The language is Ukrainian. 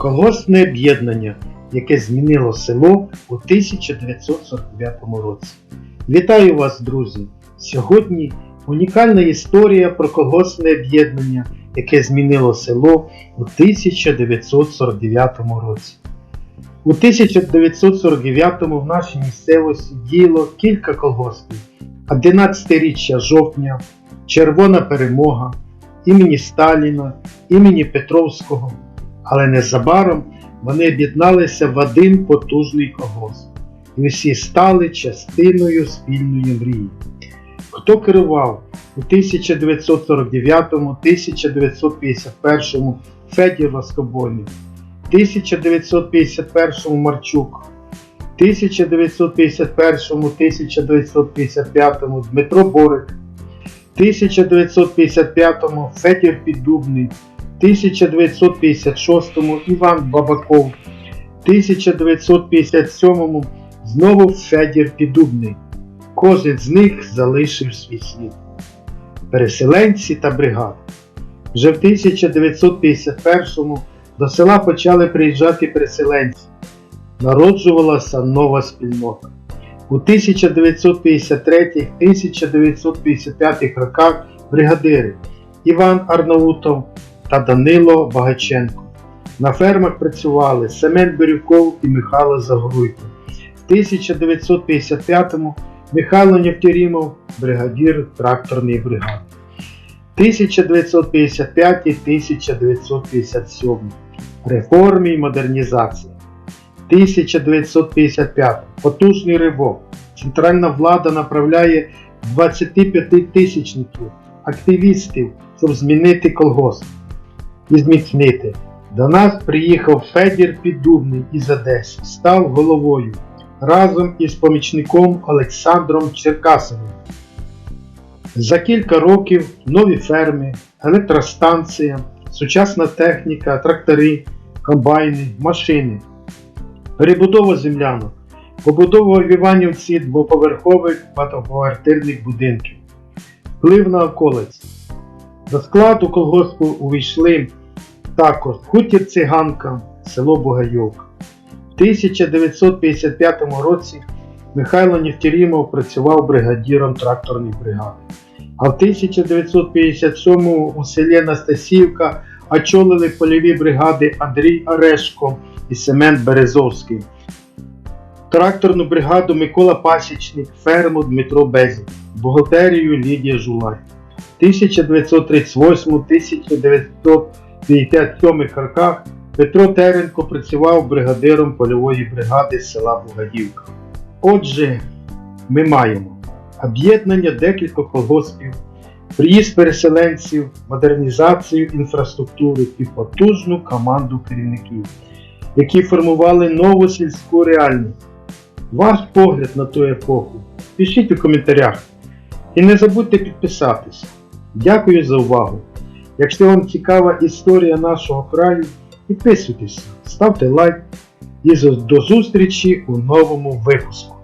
Колгоспне об'єднання, яке змінило село у 1949 році. Вітаю вас, друзі! Сьогодні унікальна історія про колгоспне об'єднання, яке змінило село у 1949 році. У 1949 в нашій місцевості діяло кілька колгоспів. 11-річчя жовтня, Червона перемога, імені Сталіна, імені Петровського. Але незабаром вони об'єдналися в один потужний колгосп. І всі стали частиною спільної мрії. Хто керував у 1949-1951 Федір Воскобойник, 1951 Марчук, 1951-1955 Дмитро Борик, 1955 Федір Піддубний, 1956 Іван Бабаков, 1957 знову Федір Піддубний. Кожен з них залишив свій слід. Переселенці та бригади. Вже в 1951-му до села почали приїжджати переселенці. Народжувалася нова спільнота. У 1953-1955 роках бригадири Іван Арнаутов та Данило Багаченко. На фермах працювали Семен Бирюков і Михайло Загоруйко. В 1955-му Михайло Нефтярімов, бригадір тракторної бригади. 1955-1957 Реформі і модернізація. 1955 Потужний ривок. Центральна влада направляє 25 тисячників, активістів, щоб змінити колгосп і зміцнити. До нас приїхав Федір Піддубний із Одеси, став головою разом із помічником Олександром Черкасовим. За кілька років нові ферми, електростанція, сучасна техніка, трактори, комбайни, машини, перебудова землянок, побудова в Іванівці двоповерхових багатоквартирних будинків, вплив на околиці. До складу колгоспу увійшли також хутір Циганка, село Бугайовка. В 1955 році Михайло Нефтярімов працював бригадіром тракторної бригади. А в 1957-му у селі Анастасівка очолили польові бригади Андрій Орешко і Семен Березовський. Тракторну бригаду Микола Пасічник, ферму Дмитро Безін, бухгалтерію Лідія Жулай. 1938-1957 роках Петро Теренко працював бригадиром польової бригади села Бугадівка. Отже, ми маємо об'єднання декількох колгоспів, приїзд переселенців, модернізацію інфраструктури і потужну команду керівників, які формували нову сільську реальність. Ваш погляд на ту епоху пишіть у коментарях. І не забудьте підписатися. Дякую за увагу! Якщо вам цікава історія нашого краю, підписуйтесь, ставте лайк і до зустрічі у новому випуску.